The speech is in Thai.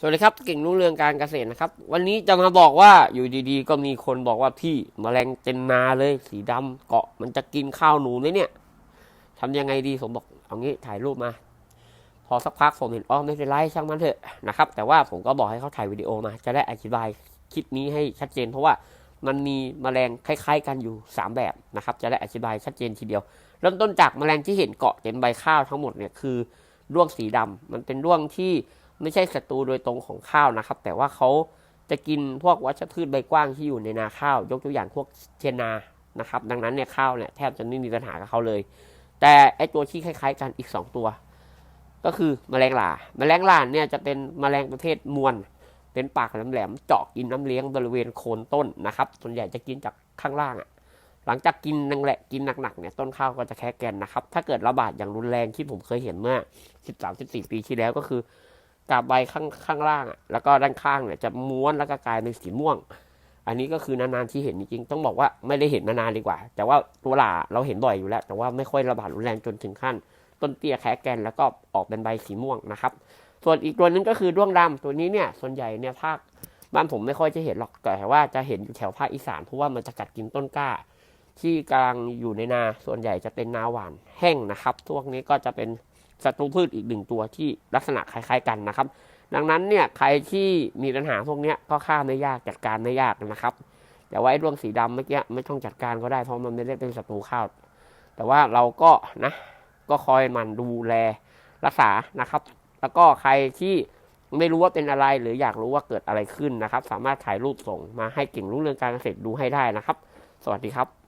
สวัสดีครับเก่งรุ่งเรืองการเกษตรนะครับ วันนี้จะมาบอกว่าอยู่ดีๆ ก็มีคนบอกว่าพี่มแมลงเต็มนาเลย สีดำเกาะมันจะกินข้าวหนูไหมเนี่ยทำยังไงดีผมบอกเอางี้ถ่ายรูปมา พอสักพักผมเห็นอ๋อไม่เป็นไรช่างมันเถอะนะครับแต่ว่าผมก็บอกให้เขาถ่ายวิดีโอมา จะได้อธิบายคลิปนี้ให้ชัดเจน เพราะว่ามันมีแมลงคล้ายๆ กันอยู่สามแบบนะครับ จะได้อธิบายชัดเจนทีเดียวเริ่มต้นจากแมลงที่เห็นเกาะเต็มใบข้าวทั้งหมดเนี่ยคือด้วงสีดำมันเป็นด้วงที่ ไม่ใช่ศัตรูโดยตรงของข้าวนะครับ แต่ว่าเขาจะกินพวกวัชพืชใบกว้างที่อยู่ในนาข้าว ยกตัวอย่างพวกเชนานะครับ ดังนั้นเนี่ยข้าวเนี่ยแทบจะไม่มีปัญหากับเขาเลย แต่ไอตัวที่คล้ายๆกันอีก 2 ตัว ก็คือแมลงหลาแมลงหลาเนี่ยจะเป็นแมลงประเภทมวน เป็นปากแหลมๆเจาะกินน้ำเลี้ยงบริเวณโคนต้นนะครับ ส่วนใหญ่จะกินจากข้างล่างอะหลังจากกินนังแหละกินหนักๆเนี่ยต้นข้าวก็จะแค่แกนนะครับ ถ้าเกิดระบาดอย่างรุนแรงที่ผมเคยเห็นเมื่อ 13-14 ปีที่แล้วก็คือ กาบใบข้างข้างล่างอะแล้วก็ด้านข้างเนี่ยจะม้วนแล้วก็กลายเป็นสีม่วง อันนี้ก็คือนานๆที่เห็นจริงๆต้องบอกว่าไม่ได้เห็นนานๆดีกว่า แต่ว่าตัวหลาเราเห็นบ่อยอยู่แล้ว แต่ว่าไม่ค่อยระบาดรุนแรงจนถึงขั้น ต้นเตี้ยแค่แกนแล้วก็ออกเป็นใบสีม่วงนะครับ ส่วนอีกตัวนึงก็คือด้วงดำตัวนี้เนี่ยส่วนใหญ่เนี่ยภาคบ้านผมไม่ค่อยจะเห็นหรอกแต่ว่าจะเห็นอยู่แถวภาคอีสานเพราะว่ามันจะกัดกินต้นกล้า ที่กำลังอยู่ในนาส่วนใหญ่จะเป็นนาหวานแห้งนะครับพวกนี้ก็จะเป็น ศัตรูพืชอีกหนึ่งตัวที่ลักษณะคล้ายๆกันนะครับ ดังนั้นเนี่ยใครที่มีปัญหาพวกนี้ก็ฆ่าไม่ยากจัดการไม่ยากนะครับ แต่ว่าไอ้ดวงสีดำเมื่อกี้ไม่ต้องจัดการก็ได้เพราะมันไม่ได้เป็นศัตรูข้าวแต่ว่าเราก็นะก็คอยมันดูแลรักษานะครับ แล้วก็ใครที่ไม่รู้ว่าเป็นอะไรหรืออยากรู้ว่าเกิดอะไรขึ้นนะครับ สามารถถ่ายรูปส่งมาให้เก่งรู้เรื่องการเกษตรดูให้ได้นะครับ สวัสดีครับ